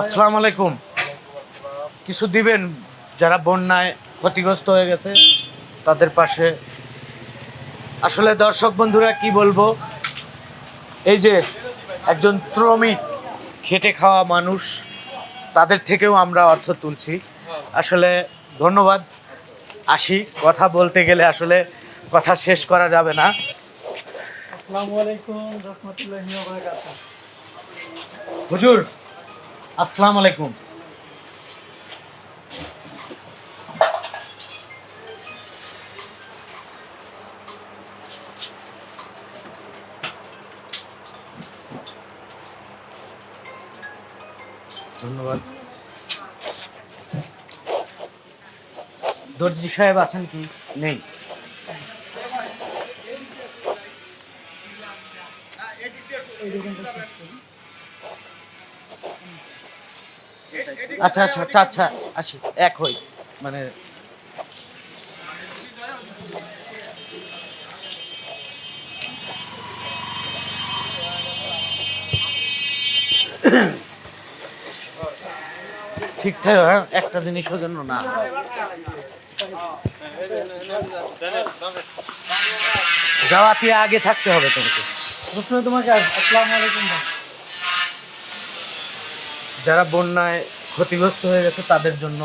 আসসালামু আলাইকুম কিছু দিবেন? যারা বন্যায় ক্ষতিগ্রস্ত হয়ে গেছে তাদের পাশে। আসলে দর্শক বন্ধুরা কি বলব? এই যে একজন শ্রমিক খেটে খাওয়া মানুষ তাদের থেকেও আমরা অর্থ তুলছি। আসলে ধন্যবাদ। আসি কথা বলতে গেলে আসলে কথা শেষ করা যাবে না। আসসালামু আলাইকুম রহমতুল্লাহি ওয়া বারাকাতুহু। হুজুর আসসালামু আলাইকুম। ধন্যবাদ। দর্জি সাহেব আছেন কি? নেই। আচ্ছা আচ্ছা আচ্ছা আচ্ছা আচ্ছা এক হই মানে ঠিক থাকে হ্যাঁ একটা জিনিসও জন্য না। যাওয়াতে আগে থাকতে হবে তোমাকে। প্রশ্ন তোমাকে আস- আসসালামু আলাইকুম যারা বন্যায় ক্ষতিগ্রস্ত হয়ে গেছে তাদের জন্য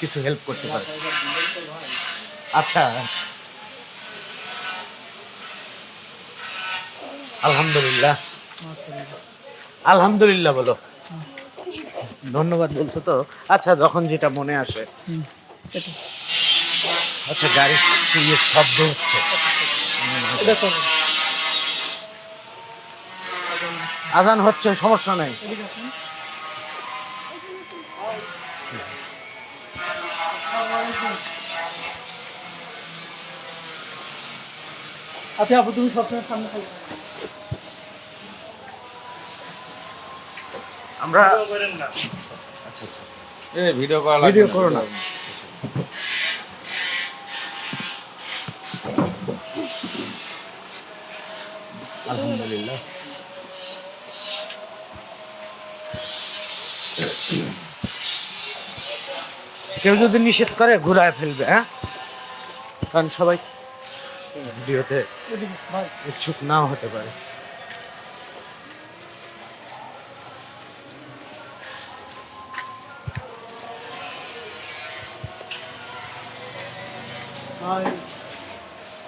কিছু হেল্প করতে পারে। আচ্ছা। আলহামদুলিল্লাহ। আলহামদুলিল্লাহ বলো। ধন্যবাদ বলছো তো? আচ্ছা যখন যেটা মনে আসে। আচ্ছা ইয়ে শব্দ হচ্ছে আজান হচ্ছে সমস্যা নেই। আচ্ছা আপু তুমি সবসময় সামনে থাকবে আমরা আচ্ছা আচ্ছা। এ ভিডিও করা লাগবে ভিডিও করো না। আলহামদুলিল্লাহ। কেউ যদি নিষেধ করে ঘুরায় ফেলবে হ্যাঁ? কারণ সবাই ভিডিওতে ইচ্ছুক নাও হতে পারে।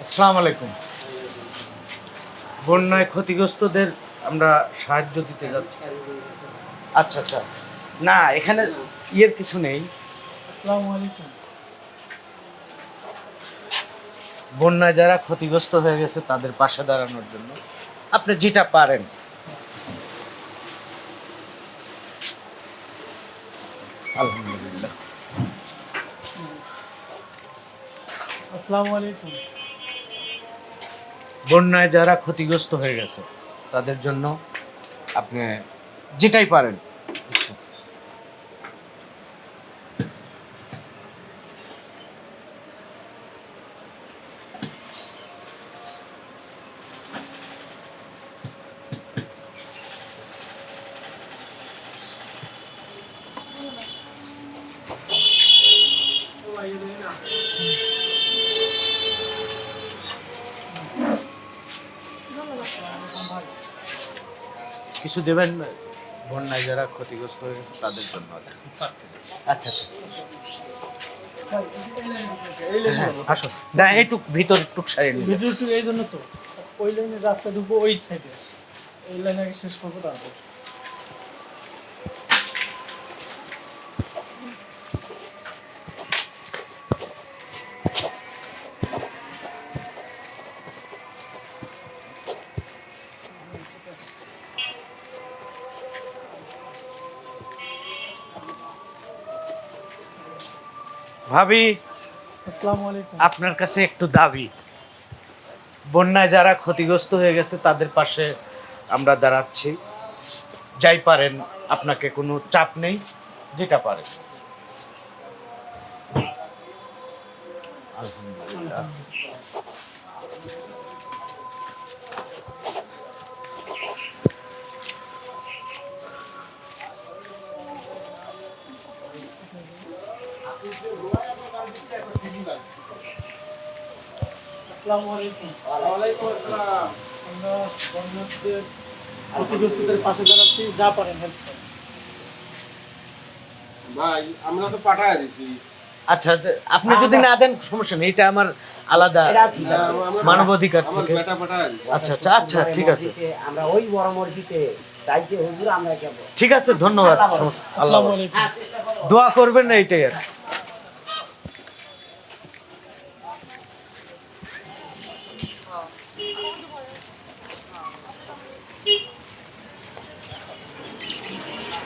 আসসালামু আলাইকুম। বন্যায় ক্ষতিগ্রস্তদের আমরা সাহায্য দিতে যাচ্ছি। আচ্ছা আচ্ছা। না এখানে ইয়ের কিছু নেই। আসসালামু আলাইকুম। বন্যায় যারা ক্ষতিগ্রস্ত হয়ে গেছে তাদের পাশে দাঁড়ানোর জন্য। আপনি যেটা পারেন। আলহামদুলিল্লাহ। আসসালামু আলাইকুম বন্যায় যারা ক্ষতিগ্রস্ত হয়ে গেছে তাদের জন্য আপনি যেটাই পারেন। আচ্ছা। কিছু দেবেন? বন্যায় যারা ক্ষতিগ্রস্ত হয়ে গেছে, তাদের জন্য আচ্ছা আচ্ছা। হ্যাঁ আসো না একটু ভিতর একটু সাইড ভিতর টুক, এই জন্য তো। ওই লাইনে রাস্তা ঢুকবো ওই সাইডে এই লাইনে শেষ করব, তারপর। ভাবি আপনার কাছে একটু দাবি। বন্যায় যারা ক্ষতিগ্রস্ত হয়ে গেছে তাদের পাশে আমরা দাঁড়াচ্ছি। যাই পারেন আপনাকে কোনো চাপ নেই যেটা পারে আলহামদুলিল্লাহ। আসসালামু আলাইকুম। আমরা বন্যার্থীদের ক্ষতিগ্রস্তদের পাশে দাঁড়াচ্ছি যা পারেন হেল্প ভাই আমরা তো পাঠায় দিছি। আচ্ছা আপনি যদি না দেন সমস্যা নেই এটা আমার আলাদা মানবাধিকার থেকে। আচ্ছা আচ্ছা আচ্ছা ঠিক আছে। আমরা ওই বড় মসজিদে চাইছে হুজুর আমরা যাব। ঠিক আছে ধন্যবাদ আল্লাহ আসসালামু আলাইকুম। দোয়া করবেন না এইটাই আর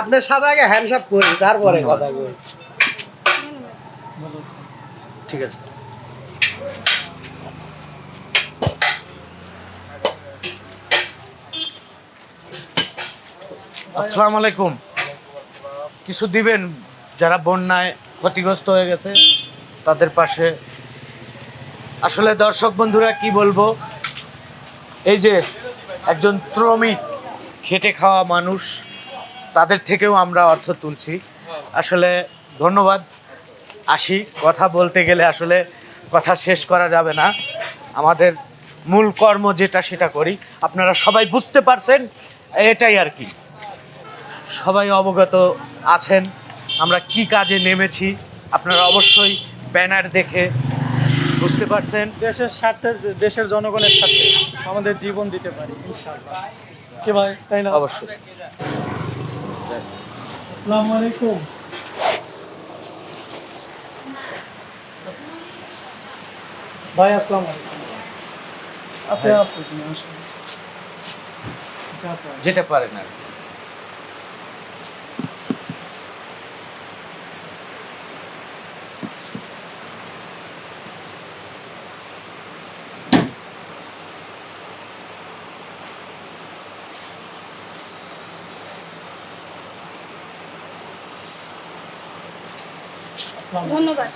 আপনার সাথে আগে হ্যান্ডসাপ করি তারপরে কথা কই ঠিক আছে। আসসালামু আলাইকুম। কিছু দিবেন? যারা বন্যায় ক্ষতিগ্রস্ত হয়ে গেছে তাদের পাশে। আসলে দর্শক বন্ধুরা কি বলব? এই যে একজন শ্রমিক খেটে খাওয়া মানুষ, তাদের থেকেও আমরা অর্থ তুলছি। আসলে ধন্যবাদ, আসি। কথা বলতে গেলে আসলে কথা শেষ করা যাবে না। আমাদের মূল কর্ম যেটা সেটা করি। আপনারা সবাই বুঝতে পারছেন, এটাই আর কি। সবাই অবগত আছেন, আমরা কি কাজে নেমেছি, আপনারা অবশ্যই ব্যানার দেখে বুঝতে পারছেন। দেশের স্বার্থে, দেশের জনগণের স্বার্থে আমাদের জীবন দিতে পারি কি ভাই তাই না অবশ্যই আসসালামু আলাইকুম ভাই আসসালামু আলাইকুম আপনি আসুন তুমি আসুন যা পারেন। যেটা পারেন আর কি। ধন্যবাদ।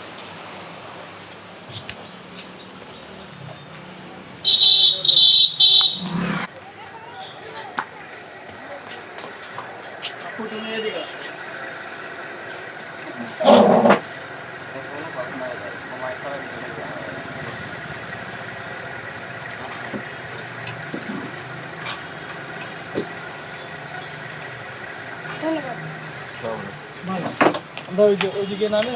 আমরা ওই যে ওইদিকে নামে